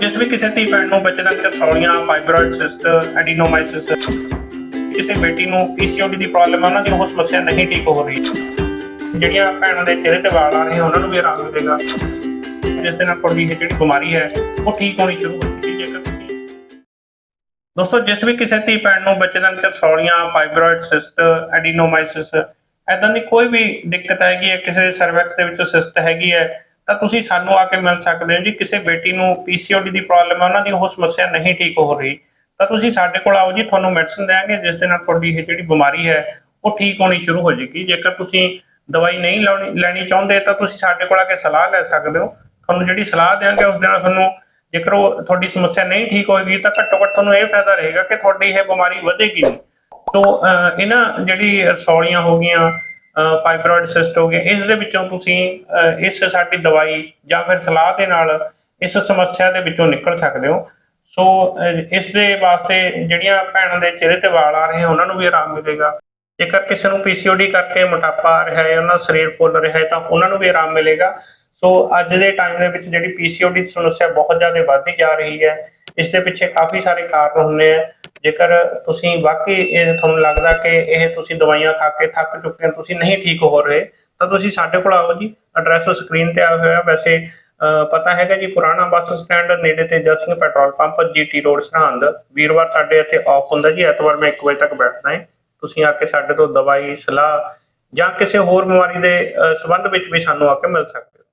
ਜਿਸ ਵੀ ਕਿਸੇ ਧੀ ਭੈਣ ਨੂੰ ਬੱਚੇ ਦਾ ਚਰਸੌਲੀਆਂ ਫਾਈਬਰੋਇਡ ਸਿਸਟ ਐਡੀਨੋਮਾਈਸਿਸ ਕਿਸੇ ਬੇਟੀ ਨੂੰ ਪੀਸੀਓਡੀ ਦੀ ਪ੍ਰੋਬਲਮ ਹੈ ਉਹਨਾਂ ਦੀ ਉਹ ਸਮੱਸਿਆ ਨਹੀਂ ਠੀਕ ਹੋ ਰਹੀ। ਜਿਹੜੀਆਂ ਭੈਣਾਂ ਦੇ ਚਿਹਰੇ ਤੇ ਵਾਲ ਆ ਰਹੇ ਉਹਨਾਂ ਨੂੰ ਵੀ ਆਰਾਮ ਮਿਲੇਗਾ। ਜਿਸ ਦੇ ਨਾਲ ਕੁੜੀ ਜਿਹੜੀ ਬਿਮਾਰੀ ਹੈ, ਉਹ ਠੀਕ ਹੋਣੀ ਸ਼ੁਰੂ ਹੋ ਜਾਏਗੀ ਜੇਕਰ ਦੋਸਤੋ, ਜਿਸ ਵੀ ਕਿਸੇ ਧੀ ਭੈਣ ਨੂੰ ਬੱਚੇ ਦਾ ਚਰਸੌਲੀਆਂ ਫਾਈਬਰੋਇਡ ਸਿਸਟ ਐਡੀਨੋਮਾਈਸਿਸ ਐਦਾਂ ਦੀ ਕੋਈ ਵੀ ਦਿੱਕਤ ਹੈਗੀ ਹੈ, ਕਿਸੇ ਸਰਵੈਕਸ ਦੇ ਵਿੱਚ ਸਿਸਟ ਹੈਗੀ ਹੈ ਤਾਂ ਤੁਸੀਂ ਸਾਨੂੰ ਆ ਕੇ ਮਿਲ ਸਕਦੇ ਹੋ ਜੀ। ਕਿਸੇ ਬੇਟੀ ਨੂੰ ਪੀਸੀਓਡੀ ਦੀ ਪ੍ਰੋਬਲਮ ਹੈ ਉਹਨਾਂ ਦੀ ਉਹ ਸਮੱਸਿਆ ਨਹੀਂ ਠੀਕ ਹੋ ਰਹੀ। ਤਾਂ ਤੁਸੀਂ ਸਾਡੇ ਕੋਲ ਆਓ ਜੀ ਤੁਹਾਨੂੰ ਮੈਡੀਸਨ ਦੇਵਾਂਗੇ ਜਿਸ ਦੇ ਨਾਲ ਤੁਹਾਡੀ ਇਹ ਜਿਹੜੀ ਬਿਮਾਰੀ ਹੈ ਉਹ ਠੀਕ ਹੋਣੀ ਸ਼ੁਰੂ ਹੋ ਜਾਏਗੀ। ਜੇਕਰ ਤੁਸੀਂ ਦਵਾਈ ਨਹੀਂ ਲਾਉਣੀ ਲੈਣੀ ਚਾਹੁੰਦੇ ਤਾਂ ਤੁਸੀਂ ਸਾਡੇ ਕੋਲ ਆ ਕੇ ਸਲਾਹ ਲੈ ਸਕਦੇ ਹੋ। ਤੁਹਾਨੂੰ ਜਿਹੜੀ ਸਲਾਹ ਦੇਵਾਂਗੇ ਉਸ ਦੇ ਨਾਲ ਤੁਹਾਨੂੰ ਜੇਕਰ ਉਹ ਤੁਹਾਡੀ ਸਮੱਸਿਆ ਨਹੀਂ ਠੀਕ ਹੋਏਗੀ ਤਾਂ ਘੱਟੋ ਘੱਟ ਤੁਹਾਨੂੰ ਇਹ ਫਾਇਦਾ ਰਹੇਗਾ ਕਿ ਤੁਹਾਡੀ ਇਹ ਬਿਮਾਰੀ ਵਧੇਗੀ ਨਹੀਂ। ਸੋ ਅਹ, ਇਹਨਾਂ ਜਿਹੜੀ ਰਸੌਲੀਆਂ ਹੋ ਗਈਆਂ ਫਾਈਬਰੋਇਡ ਸਿਸਟ ਹੋ ਗਿਆ ਇਸ ਦੇ ਵਿੱਚੋਂ ਤੁਸੀਂ ਇਸ ਸਾਡੀ ਦਵਾਈ ਜਾਂ ਫਿਰ ਸਲਾਹ ਦੇ ਨਾਲ ਇਸ ਸਮੱਸਿਆ ਦੇ ਵਿੱਚੋਂ ਨਿਕਲ ਸਕਦੇ ਹੋ। ਸੋ ਇਸ ਦੇ ਵਾਸਤੇ ਜਿਹੜੀਆਂ ਭੈਣਾਂ ਦੇ ਚਿਹਰੇ ਤੇ ਵਾਲ ਆ ਰਹੇ ਉਹਨਾਂ ਨੂੰ ਵੀ ਆਰਾਮ ਮਿਲੇਗਾ। ਜੇਕਰ ਕਿਸੇ ਨੂੰ ਪੀਸੀਓਡੀ ਕਰਕੇ ਮੋਟਾਪਾ ਆ ਰਿਹਾ ਹੈ, ਉਹਨਾਂ ਦਾ ਸਰੀਰ ਫੁੱਲ ਰਿਹਾ ਹੈ, ਤਾਂ ਉਹਨਾਂ ਨੂੰ ਵੀ ਆਰਾਮ ਮਿਲੇਗਾ। ਸੋ, ਅੱਜ ਦੇ ਟਾਈਮ ਦੇ ਵਿੱਚ ਜਿਹੜੀ ਪੀਸੀਓਡੀ ਦੀ ਸਮੱਸਿਆ ਬਹੁਤ ਜ਼ਿਆਦਾ ਵੱਧਦੀ ਜਾ ਰਹੀ ਹੈ। ਇਸ ਦੇ ਪਿੱਛੇ ਕਾਫੀ ਸਾਰੇ ਕਾਰਨ ਹੁੰਦੇ ਆ। ਜੇਕਰ ਤੁਸੀਂ ਵਾਕਈ ਇਹ ਤੁਹਾਨੂੰ ਲੱਗਦਾ ਕਿ ਇਹ ਤੁਸੀਂ ਦਵਾਈਆਂ ਖਾ ਕੇ ਥੱਕ ਚੁੱਕੇ ਹੋ ਤੁਸੀਂ ਨਹੀਂ ਠੀਕ ਹੋ ਰਹੇ ਤਾਂ ਤੁਸੀਂ ਸਾਡੇ ਕੋਲ ਆਓ ਜੀ। ਐਡਰੈਸ ਸਕਰੀਨ ਤੇ ਆਇਆ ਹੋਇਆ। ਵੈਸੇ ਅਹ, ਪਤਾ ਹੈਗਾ ਜੀ ਪੁਰਾਣਾ ਬੱਸ ਸਟੈਂਡ ਨੇੜੇ ਤੇ just Singh petrol pump GT road Sirhind. ਵੀਰਵਾਰ ਸਾਡੇ ਇੱਥੇ ਆਫ ਹੁੰਦਾ ਜੀ। ਐਤਵਾਰ ਮੈਂ 1 ਵਜੇ ਤੱਕ ਬੈਠਦਾ ਹਾਂ। ਤੁਸੀਂ ਆ ਕੇ ਸਾਡੇ ਤੋਂ ਦਵਾਈ ਸਲਾਹ ਜਾਂ ਕਿਸੇ ਹੋਰ ਬਿਮਾਰੀ ਦੇ ਅਹ, ਸੰਬੰਧ ਵਿੱਚ ਵੀ ਸਾਨੂੰ ਆ ਕੇ ਮਿਲ ਸਕਦੇ ਹੋ।